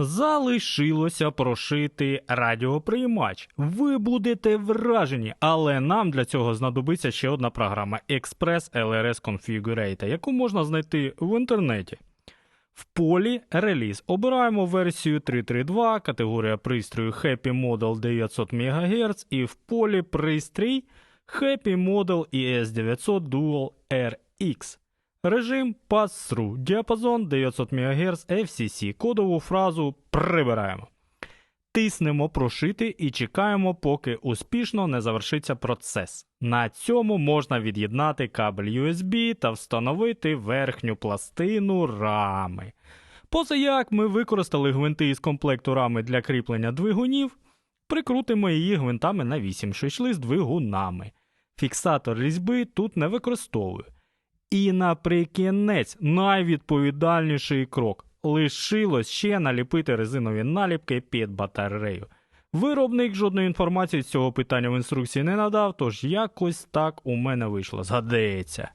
Залишилося прошити радіоприймач. Ви будете вражені, але нам для цього знадобиться ще одна програма Express LRS Configurator, яку можна знайти в інтернеті. В полі реліз обираємо версію 3.3.2, категорія пристрою Happy Model 900 МГц і в полі пристрій Happy Model ES900 Dual RX. Режим Pass-Through, діапазон 900 МГц FCC, кодову фразу прибираємо. Тиснемо прошити і чекаємо, поки успішно не завершиться процес. На цьому можна від'єднати кабель USB та встановити верхню пластину рами. Поза як ми використали гвинти із комплекту рами для кріплення двигунів, прикрутимо її гвинтами на 8, що йшли з двигунами. Фіксатор різьби тут не використовую. І наприкінець найвідповідальніший крок. Лишилось ще наліпити резинові наліпки під батарею. Виробник жодної інформації з цього питання в інструкції не надав, тож якось так у мене вийшло. Згадається.